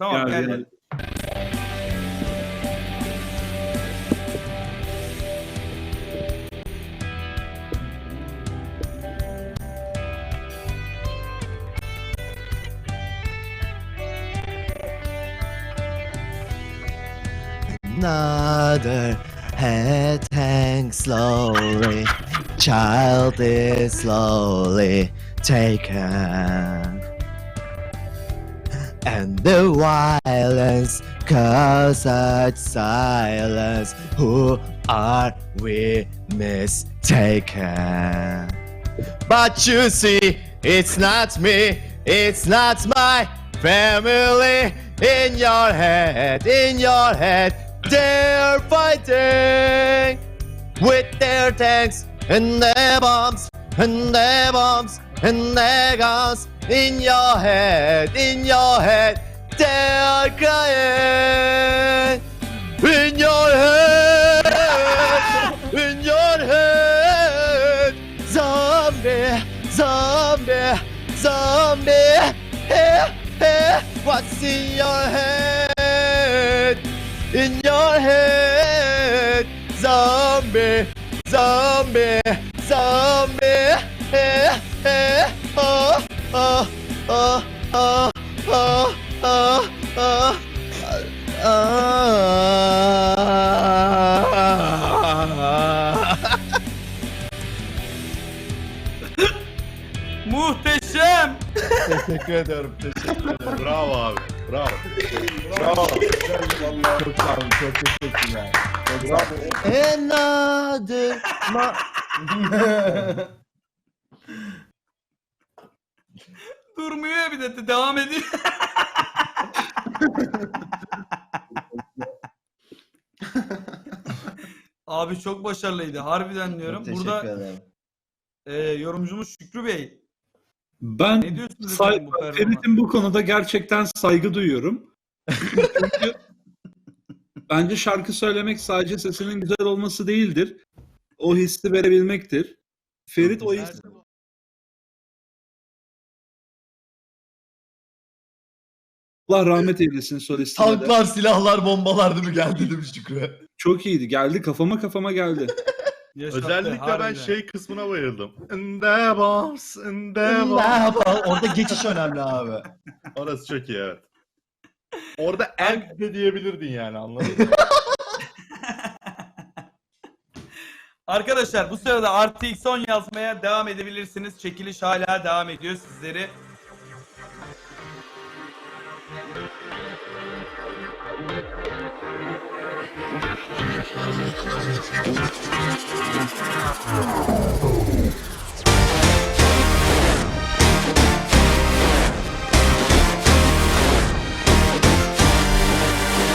Tamam Geldi, geldi. geldi. Another head hangs slowly, child is slowly taken. And the violence causes silence. Who are we mistaken? But you see, it's not me, it's not my family. In your head, in your head, they're fighting with their tanks and their bombs and their bombs and their guns. In your head, in your head, they're crying. In your head, in your head, zombie, zombie, zombie. Hey, hey, what's in your head? In your head, zombie, zombie, zombie. Ah. Muhteşem. Teşekkür ederim. Teşekkür ederim. Bravo abi. Bravo. Bravo. Çok sağ olun. Çok teşekkürler. Çok sağ olun. Another ma- Durmuyor bir de devam ediyor. Abi çok başarılıydı. Harbiden diyorum. Teşekkür Burada ederim. e, yorumcumuz Şükrü Bey. Ben Ne diyorsunuz say- bu? Ferit'in bu konuda gerçekten saygı duyuyorum. Çünkü bence şarkı söylemek sadece sesinin güzel olması değildir. O hissi verebilmektir. Ferit o hissi Allah rahmet eylesin solistine de. Tanklar, silahlar, bombalar değil mi geldi demiş Şükrü. Çok iyiydi. Geldi kafama kafama geldi. Yaşattı, Özellikle ben harbiden. şey kısmına bayıldım. In the bombs, in the bombs. Orada geçiş önemli abi. Orası çok iyi evet. Orada en de diyebilirdin yani anladın mı? Arkadaşlar bu sırada artı x 10 yazmaya devam edebilirsiniz. Çekiliş hala devam ediyor sizleri. Oh.